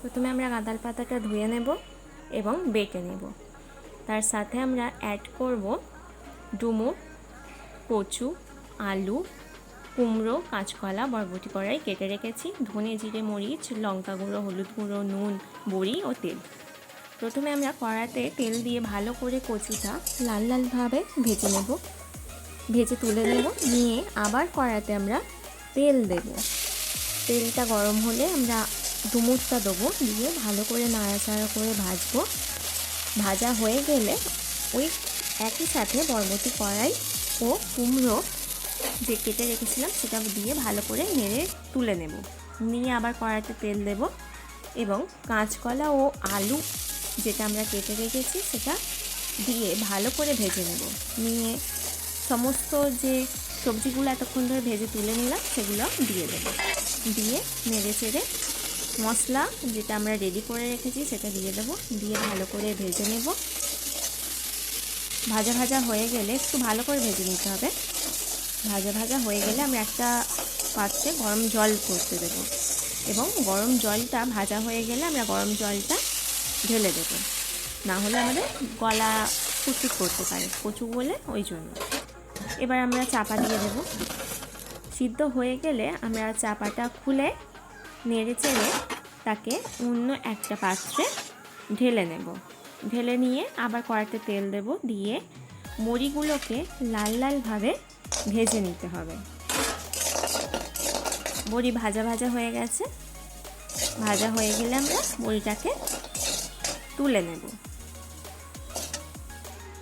প্রথমে আমরা গাঁদাল পাতাটা ধুয়ে নেব এবং বেটে নেব। তার সাথে আমরা অ্যাড করব ডুমুর কচু, আলু, কুমড়ো, কাঁচকলা, বরবটি কড়াই কেটে রেখেছি, ধনে জিরে, মরিচ, লঙ্কা গুঁড়ো, হলুদ গুঁড়ো, নুন, বড়ি ও তেল। প্রথমে আমরা কড়াতে তেল দিয়ে ভালো করে কচুটা লাল লালভাবে ভেজে নেব। ভেজে তুলে নেব, নিয়ে আবার কড়াতে আমরা তেল দেব। তেলটা গরম হলে আমরা ডুমুরটা দেবো। দিয়ে ভালো করে নাড়াচাড়া করে ভাজবো। ভাজা হয়ে গেলে ওই একই সাথে বরবটি কড়াই ও কুমড়ো যে কেটে রেখেছিলাম সেটা দিয়ে ভালো করে নেড়ে তুলে নেব। নিয়ে আবার কড়াইতে তেল দেব এবং কাঁচকলা ও আলু যেটা আমরা কেটে রেখেছি সেটা দিয়ে ভালো করে ভেজে নেব। নিয়ে সমস্ত যে সবজিগুলো এতক্ষণ ধরে ভেজে তুলে নিলাম সেগুলো দিয়ে দেবো। দিয়ে নেড়ে চেড়ে মশলা যেটা আমরা রেডি করে রেখেছি সেটা দিয়ে দেবো। দিয়ে ভালো করে ভেজে নেব। ভাজা ভাজা হয়ে গেলে একটু ভালো করে ভেজে নিতে হবে। ভাজা ভাজা হয়ে গেলে আমরা একটা পাত্রে গরম জল করতে দেব। এবং গরম জলটা ভাজা হয়ে গেলে আমরা গরম জলটা ঢেলে দেবো। না হলে আমাদের গলা ফুটফুট করতে পারে কচু বলে ওই জন্য। এবার আমরা চাপা দিয়ে দেব। সিদ্ধ হয়ে গেলে আমরা চাপাটা খুলে নেড়ে চেড়ে তাকে অন্য একটা পাত্রে ঢেলে নেব। ঢেলে নিয়ে আবার কড়াতে তেল দেব দিয়ে মুড়িগুলোকে লাল লালভাবে ভেজে নিতে হবে। বড়ি ভাজা ভাজা হয়ে গেছে। ভাজা হয়ে গেলে আমরা বড়িটাকে তুলে নেব।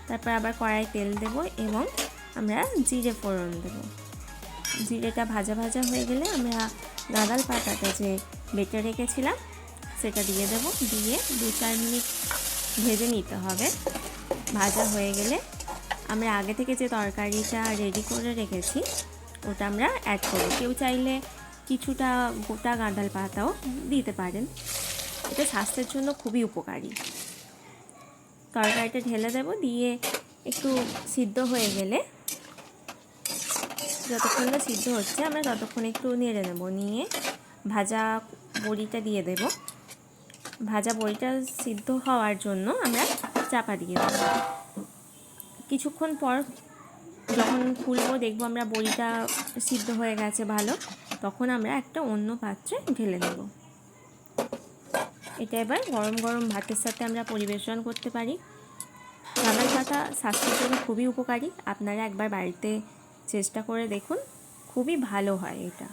তারপর আবার কড়াই তেল দেব এবং আমরা জিরে ফোড়ন দেব। জিরেটা ভাজা ভাজা হয়ে গেলে আমরা গাঁদাল পাতাটা যে বেটে রেখেছিলাম, সেটা দিয়ে দেব। দিয়ে দু চার মিনিট ভেজে নিতে হবে। ভাজা হয়ে গেলে আমরা আগে থেকে যে তরকারিটা রেডি করে রেখেছি, ওটা আমরা অ্যাড করব। কেউ চাইলে কিছুটা গোটা গাঁদাল পাতাও দিতে পারেন। এটা স্বাস্থ্যের জন্য খুবই উপকারী। তরকারিটা ঢেলে দেব, দিয়ে একটু সিদ্ধ হয়ে গেলে যতক্ষণ না সিদ্ধ হচ্ছে, আমরা ততক্ষণ একটু নেড়ে নেব, নিয়ে ভাজা বড়িটা দিয়ে দেব। ভাজা বড়িটা সিদ্ধ হওয়ার জন্য আমরা চাপা দিয়ে দেব। কিছুক্ষণ পর যখন খুলবো দেখব আমরা বড়িটা সিদ্ধ হয়ে গেছে ভালো, তখন আমরা একটা অন্য পাত্রে ঢেলে নেব। এটা এবার গরম গরম ভাতের সাথে আমরা পরিবেশন করতে পারি। গাঁদাল পাতা স্বাস্থ্যের জন্য খুবই উপকারী। আপনারা একবার বাড়িতে চেষ্টা করে দেখুন খুবই ভালো হয় এটা।